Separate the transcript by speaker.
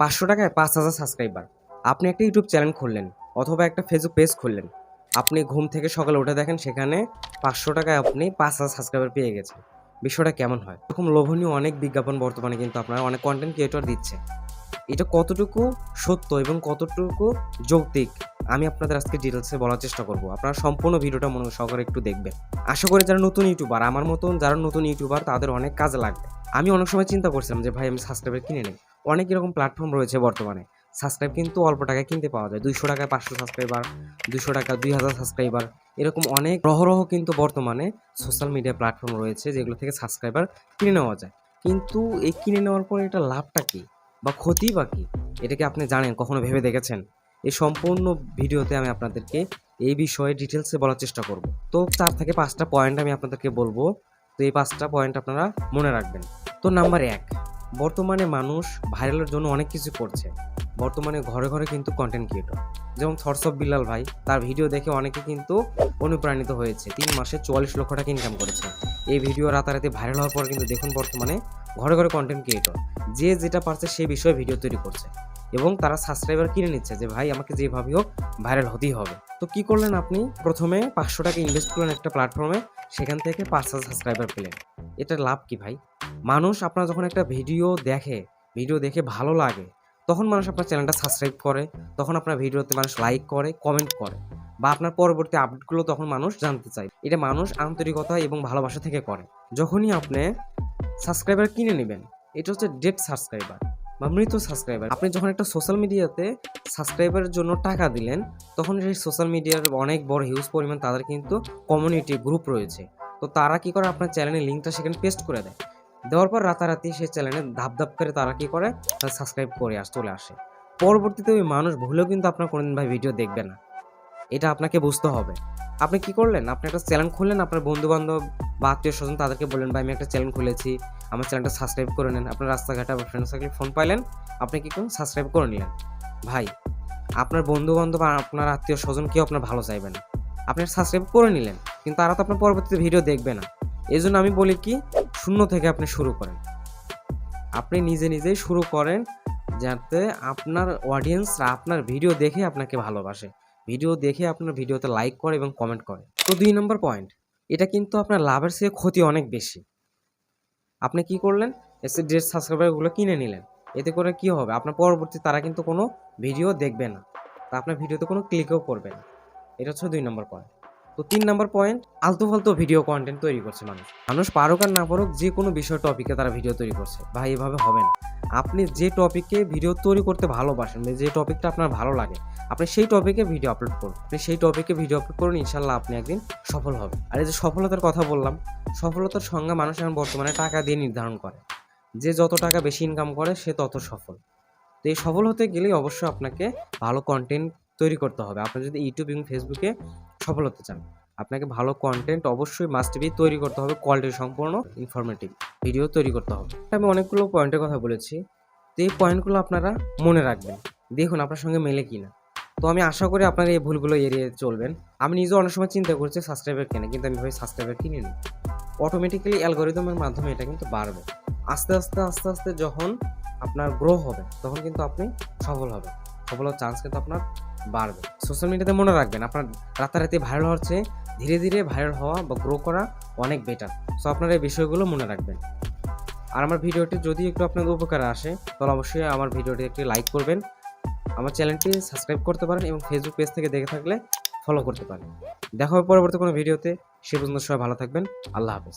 Speaker 1: পাঁচশো টাকায় পাঁচ হাজার সাবস্ক্রাইবার আপনি একটা ইউটিউব চ্যানেল খুললেন অথবা একটা ফেসবুক পেজ খুললেন, আপনি ঘুম থেকে সকালে উঠে দেখেন সেখানে পাঁচশো টাকায় আপনি পাঁচ হাজার সাবস্ক্রাইবার পেয়ে গেছেন। বিষয়টা কেমন হয়? এরকম লোভনীয় অনেক বিজ্ঞাপন বর্তমানে কিন্তু আপনারা অনেক কন্টেন্ট ক্রিয়েটর দিচ্ছে। এটা কতটুকু সত্য এবং কতটুকু যৌক্তিক, আমি আপনাদের আজকে ডিটেলসে বলার চেষ্টা করব। আপনারা সম্পূর্ণ ভিডিওটা মনে সহকারে একটু দেখবেন। আশা করি যারা নতুন ইউটিউবার আমার মতন যারা নতুন ইউটিউবার তাদের অনেক কাজে লাগবে। আমি অনেক সময় চিন্তা করছিলাম যে, ভাই, আমি সাবস্ক্রাইবার কিনে নিই। অনেক এরকম প্ল্যাটফর্ম রয়েছে বর্তমানে। সাবস্ক্রাইব কিন্তু অল্প টাকায় কিনতে পাওয়া যায়। দুইশো টাকায় পাঁচশো সাবস্ক্রাইবার দুশো টাকা দুই হাজার সাবস্ক্রাইবার এরকম অনেক রহরহ কিন্তু বর্তমানে সোশ্যাল মিডিয়া প্ল্যাটফর্ম রয়েছে যেগুলো থেকে সাবস্ক্রাইবার কিনে নেওয়া যায়। কিন্তু এই কিনে নেওয়ার পরে এটা লাভটা কী বা ক্ষতি বা কী এটাকে আপনি জানেন, কখনো ভেবে দেখেছেন? এই সম্পূর্ণ ভিডিওতে আমি আপনাদেরকে এই বিষয়ে ডিটেলসে বলার চেষ্টা করব। তো চার থেকে পাঁচটা পয়েন্ট আমি আপনাদেরকে বলব। তো এই পাঁচটা পয়েন্ট আপনারা মনে রাখবেন। তো নাম্বার এক বর্তমানে মানুষ ভাইরালের জন্য অনেক কিছু করছে। বর্তমানে ঘরে ঘরে কিন্তু কন্টেন্ট ক্রিয়েটর যেমন থটস অফ বিল্লাল ভাই, তার ভিডিও দেখে অনেকে কিন্তু অনুপ্রাণিত হয়েছে। তিন মাসে চুয়াল্লিশ লক্ষ টাকা ইনকাম করেছে। এই ভিডিও রাতারাতি ভাইরাল হওয়ার পর কিন্তু দেখুন বর্তমানে ঘরে ঘরে কন্টেন্ট ক্রিয়েটর যে যেটা পারছে সেই বিষয়ে ভিডিও তৈরি করছে। এবং তারা সাবস্ক্রাইবার কিনে নিচ্ছে যে, ভাই, আমাকে যেভাবে হোক ভাইরাল হতেই হবে। তো কি করলেন আপনি? প্রথমে পাঁচশো টাকা ইনভেস্ট করলেন একটা প্ল্যাটফর্মে সেখান থেকে পাঁচ হাজার সাবস্ক্রাইবার পেলেন। এটা লাভ কি ভাই? মানুষ আপনার যখন একটা ভিডিও দেখে ভিডিও দেখে ভালো লাগে, তখন মানুষ আপনার চ্যানেলটা সাবস্ক্রাইব করে, তখন আপনার ভিডিওতে মানুষ লাইক করে কমেন্ট করে বা আপনার পরবর্তী আপডেটগুলো তখন মানুষ জানতে চায়। এটা মানুষ আন্তরিকতা এবং ভালোবাসা থেকে করে। যখনই আপনি সাবস্ক্রাইবার কিনে নেবেন, এটা হচ্ছে ডেট সাবস্ক্রাইবার বা মৃত সাবস্ক্রাইবার আপনি যখন একটা সোশ্যাল মিডিয়াতে সাবস্ক্রাইবারের জন্য টাকা দিলেন, তখন সেই সোশ্যাল মিডিয়ার অনেক বড় হিউজ পরিমাণ তাদের কিন্তু কমিউনিটি গ্রুপ রয়েছে। তো তারা কি করে আপনার চ্যানেলের লিঙ্কটা সেখানে পেস্ট করে দেয়? দেওয়ার পর রাতারাতি সেই চ্যানেলে ধাপ ধাপ করে তারা কি করে? সাবস্ক্রাইব করে আস, চলে আসে। পরবর্তীতে ওই মানুষ ভুলেও কিন্তু আপনার কোনোদিন ভাই ভিডিও দেখবে না। এটা আপনাকে বুঝতে হবে। আপনি কি করলেন? আপনি একটা চ্যানেল খুললেন, আপনার বন্ধু বান্ধব বা আত্মীয় স্বজন তাদেরকে বললেন, ভাই, আমি একটা চ্যানেল খুলেছি, আমার চ্যানেলটা সাবস্ক্রাইব করে নেন। আপনার রাস্তাঘাটে বা ফ্রেন্ড সার্কেল ফোন পাইলেন, আপনি কি করুন সাবস্ক্রাইব করে নিলেন। ভাই, আপনার বন্ধু বান্ধব আর আপনার আত্মীয় স্বজন কেউ আপনার ভালো চাইবে না। আপনি সাবস্ক্রাইব করে নিলেন, কিন্তু তারা তো আপনার পরবর্তীতে ভিডিও দেখবে না। এই জন্য আমি বলি কি শূন্য থেকে আপনি শুরু করেন। আপনি নিজে নিজেই শুরু করেন যাতে আপনার অডিয়েন্সরা আপনার ভিডিও দেখে আপনাকে ভালোবাসে। ভিডিও দেখে আপনার ভিডিওতে লাইক করে এবং কমেন্ট করে। তো দুই নম্বর পয়েন্ট এটা কিন্তু আপনার লাভের চেয়ে ক্ষতি অনেক বেশি। আপনি কি করলেন? এসে ডেট সাবস্ক্রাইবারগুলো কিনে নিলেন। এতে করে কি হবে? আপনার পরবর্তী তারা কিন্তু কোনো ভিডিও দেখবে না। তা আপনার ভিডিওতে কোনো ক্লিকও করবে না। এটা হচ্ছে দুই নম্বর পয়েন্ট তো তিন নম্বর পয়েন্ট আলতু ফালতু ভিডিও কন্টেন্ট তৈরি করছে মানুষ। মানুষ পারুক আর না পারুক, যে কোনো বিষয় টপিকে তারা ভিডিও তৈরি করছে। ভাই, এভাবে হবে না। আপনি যে টপিকে ভিডিও তৈরি করতে ভালোবাসেন যে টপিকটা আপনার ভালো লাগে, আপনি সেই টপিকে ভিডিও আপলোড করুন। আপনি সেই টপিকে ভিডিও আপলোড করুন, ইনশাল্লাহ আপনি একদিন সফল হবেন। আর এই যে সফলতার কথা বললাম, সফলতার সংজ্ঞা মানুষ এখন বর্তমানে টাকা দিয়ে নির্ধারণ করে। যে যত টাকা বেশি ইনকাম করে, সে তত সফল। তো এই সফল হতে গেলে অবশ্যই আপনাকে ভালো কন্টেন্ট তৈরি করতে হবে। আপনি যদি ইউটিউব এবং ফেসবুকে সফল হতে চান। আপনাকে ভালো কন্টেন্ট অবশ্যই মাস্ট বি তৈরি করতে হবে কোয়ালিটি সম্পূর্ণ ইনফরমেটিভ ভিডিও তৈরি করতে হবে। আমি অনেকগুলো পয়েন্টের কথা বলেছি। তো এই পয়েন্টগুলো আপনারা মনে রাখবেন। দেখুন আপনার সঙ্গে মেলে কিনা। তো আমি আশা করি আপনারা এই ভুলগুলো এড়িয়ে চলবেন। আমি নিজেও অনেক সময় চিন্তা করছি সাবস্ক্রাইবার কেনে, কিন্তু আমি ভাই সাবস্ক্রাইবার কিনে নিই অটোমেটিক্যালি অ্যালগোরিদমের মাধ্যমে এটা কিন্তু বাড়বে। আস্তে আস্তে আস্তে আস্তে যখন আপনার গ্রো হবে, তখন কিন্তু আপনি সফল হবে সফল হওয়ার চান্স কিন্তু আপনার বাড়বে। সোশ্যাল মিডিয়াতে মনে রাখবেন, আপনার রাতারাতি ভাইরাল হওয়ার চেয়ে ধীরে ধীরে ভাইরাল হওয়া বা গ্রো করা অনেক বেটার সো আপনারা এই বিষয়গুলো মনে রাখবেন। আর আমার ভিডিওটি যদি একটু আপনাদের উপকারে আসে, তাহলে অবশ্যই আমার ভিডিওটি একটি লাইক করবেন। আমার চ্যানেলটি সাবস্ক্রাইব করতে পারেন এবং ফেসবুক পেজ থেকে দেখে থাকলে ফলো করতে পারেন। দেখা হবে পরবর্তী কোনো ভিডিওতে। সে পর্যন্ত সবাই ভালো থাকবেন। আল্লাহ হাফেজ।